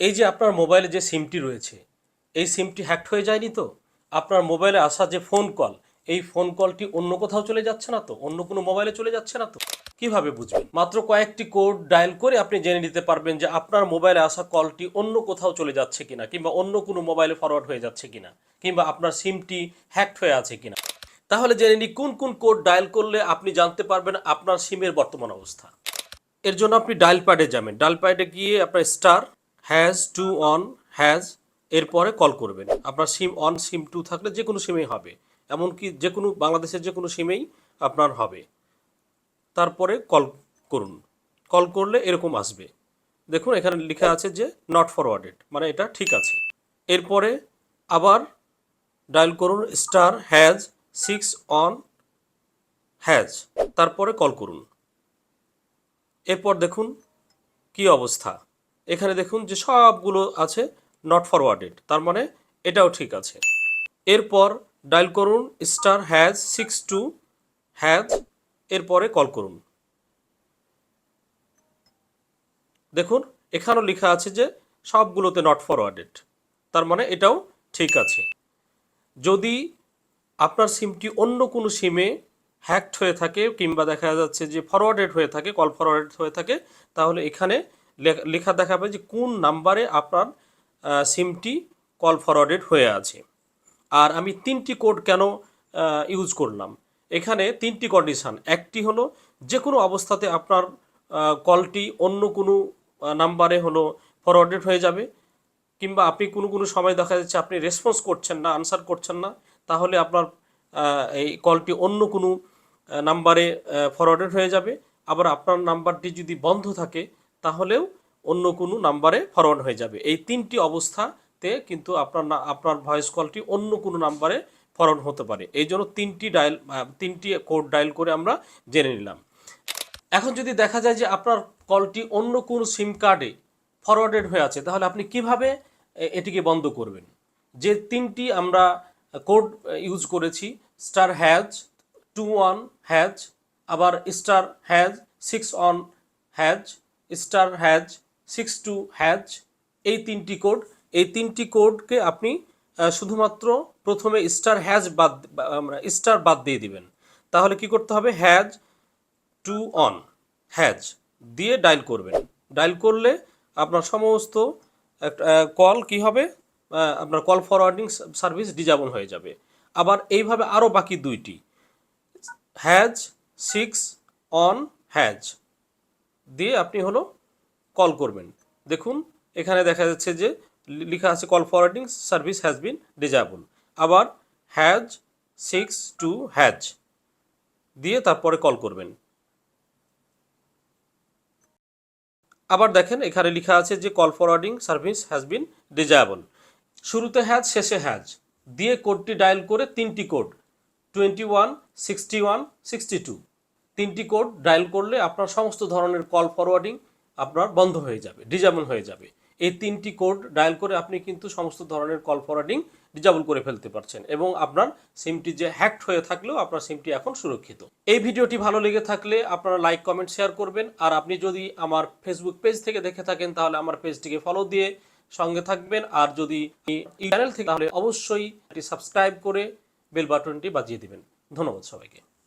এই যে আপনার মোবাইলে যে সিমটি রয়েছে, এই সিমটি হ্যাকড হয়ে যায়নি তো? আপনার মোবাইলে আসা যে ফোন কল, এই ফোন কলটি অন্য কোথাও চলে যাচ্ছে না তো? অন্য কোনো মোবাইলে চলে যাচ্ছে না তো? কীভাবে বুঝবেন? মাত্র কয়েকটি কোড ডায়াল করে আপনি জেনে নিতে পারবেন যে আপনার মোবাইলে আসা কলটি অন্য কোথাও চলে যাচ্ছে কিনা, কিংবা অন্য কোনো মোবাইলে ফরওয়ার্ড হয়ে যাচ্ছে কিনা, কিংবা আপনার সিমটি হ্যাকড হয়ে আছে কিনা। তাহলে জেনে নি কোন কোন কোড ডায়াল করলে আপনি জানতে পারবেন আপনার সিমের বর্তমান অবস্থা। এর জন্য আপনি ডায়াল প্যাডে যাবেন। ডায়াল প্যাডে গিয়ে আপনার star hash two one hash এরপরে কল করবেন। আপনার সিম অন সিম টু থাকলে যে কোনো সিমেই হবে। এমনকি যে কোনো বাংলাদেশের যে কোনো সিমেই আপনার হবে। তারপরে কল করুন। কল করলে এরকম আসবে। দেখুন, এখানে লেখা আছে যে নট ফরওয়ার্ডেড মানে এটা ঠিক আছে। এরপরে আবার ডায়াল করুন star hash six one hash তারপরে কল করুন। এরপর দেখুন কি অবস্থা। এখানে দেখুন যে সবগুলো আছে নট ফরওয়ার্ডেড তার মানে এটাও ঠিক আছে। এরপর ডায়াল করুন star hash six two hash এরপরে কল করুন। দেখুন, এখানেও লেখা আছে যে সবগুলোতে নট ফরওয়ার্ডেড তার মানে এটাও ঠিক আছে। যদি আপনার সিমটি অন্য কোনো সিমে হ্যাকড হয়ে থাকে কিংবা দেখা যাচ্ছে যে ফরওয়ার্ডেড হয়ে থাকে কল ফরওয়ার্ডেড হয়ে থাকে, তাহলে এখানে লেখা দেখাবে যে কোন নাম্বারে আপনার সিমটি কল ফরওয়ার্ডেড হয়ে আছে। আর আমি তিনটি কোড কেন ইউজ করলাম? এখানে তিনটি কন্ডিশন। একটি হলো যে কোনো অবস্থাতে আপনার কলটি অন্য কোনো নাম্বারে হলো ফরওয়ার্ডেড হয়ে যাবে, কিংবা আপনি কোনো কোনো সময় দেখা যাচ্ছে আপনি রেসপন্স করছেন না, আনসার করছেন না, তাহলে আপনার এই কলটি অন্য কোনো নাম্বারে ফরওয়ার্ডেড হয়ে যাবে। আবার আপনার নাম্বারটি যদি বন্ধ থাকে তাহলেও অন্য কোনো নাম্বারে ফরওয়ার্ড হয়ে যাবে। এই তিনটি অবস্থাতে কিন্তু আপনার আপনার ভয়েস কলটি অন্য কোনো নাম্বারে ফরওয়ার্ড হতে পারে। এই জন্য তিনটি ডায়াল তিনটি কোড ডায়াল করে আমরা জেনে নিলাম। এখন যদি দেখা যায় যে আপনার কলটি অন্য কোনো সিম কার্ডে ফরওয়ার্ডেড হয়ে আছে, তাহলে আপনি কীভাবে এটিকে বন্ধ করবেন? যে তিনটি আমরা কোড ইউজ করেছি star hash two one hash আবার star hash six one hash star hash six two hash এই তিনটি কোড এই তিনটি কোডকে আপনি শুধুমাত্র প্রথমে স্টার হ্যাজ বাদ স্টার বাদ দিয়ে দিবেন। তাহলে কি করতে হবে? হ্যাজ টু অন হ্যাজ দিয়ে ডায়াল করবেন। ডায়াল করলে আপনার সমস্ত কল কি হবে? আপনার কল ফরওয়ার্ডিং সার্ভিস ডিজাবল হয়ে যাবে। আবার এইভাবে আরও বাকি দুইটি হ্যাজ সিক্স অন হ্যাজ দিয়ে আপনি হলো কল করবেন। দেখুন, এখানে দেখা যাচ্ছে যে লেখা আছে call forwarding service has been disable আবার হ্যাজ সিক্স টু হ্যাজ দিয়ে তারপরে কল করবেন। আবার দেখেন, এখানে লেখা আছে যে call forwarding service has been disable শুরুতে হ্যাজ শেষে হ্যাজ দিয়ে কোডটি ডায়াল করে তিনটি code twenty one sixty one sixty two তিনটি কোড ডায়াল করলে আপনার সমস্ত ধরনের কল ফরওয়ার্ডিং আপনার বন্ধ হয়ে যাবে, ডিজাবল হয়ে যাবে। এই তিনটি কোড ডায়াল করে আপনি কিন্তু সমস্ত ধরনের কল ফরওয়ার্ডিং ডিজাবল করে ফেলতে পারছেন এবং আপনার সিমটি যে হ্যাকড হয়ে থাকলেও আপনার সিমটি এখন সুরক্ষিত। এই ভিডিওটি ভালো লেগে থাকলে আপনারা লাইক, কমেন্ট, শেয়ার করবেন। আর আপনি যদি আমার ফেসবুক পেজ থেকে দেখে থাকেন, তাহলে আমার পেজটিকে ফলো দিয়ে সঙ্গে থাকবেন। আর যদি চ্যানেল থেকে, তাহলে অবশ্যই সাবস্ক্রাইব করে বেল বাটনটি বাজিয়ে দিবেন। ধন্যবাদ সবাইকে।